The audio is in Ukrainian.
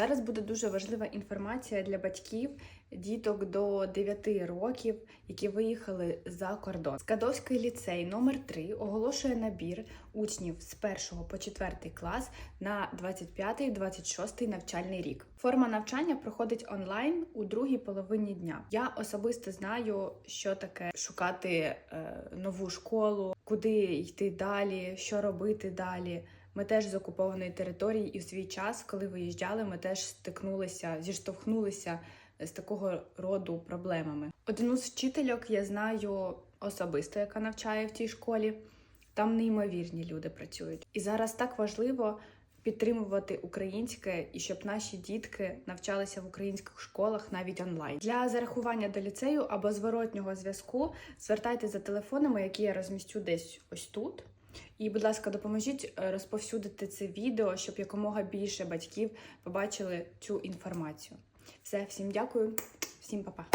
Зараз буде дуже важлива інформація для батьків діток до 9 років, які виїхали за кордон. Скадовський ліцей номер 3 оголошує набір учнів з 1 по 4 клас на 25-26 навчальний рік. Форма навчання проходить онлайн у другій половині дня. Я особисто знаю, що таке шукати е, нову школу, куди йти далі, що робити далі. Ми теж з окупованої території, і в свій час, коли виїжджали, ми теж стикнулися, зіштовхнулися з такого роду проблемами. Одну з вчительок я знаю особисто, яка навчає в тій школі. Там неймовірні люди працюють. І зараз так важливо підтримувати українське і щоб наші дітки навчалися в українських школах навіть онлайн. Для зарахування до ліцею або зворотнього зв'язку звертайте за телефонами, які я розмістю десь ось тут. І, будь ласка, допоможіть е, розповсюдити це відео, щоб якомога більше батьків побачили цю інформацію. Все, всім дякую, всім па-па.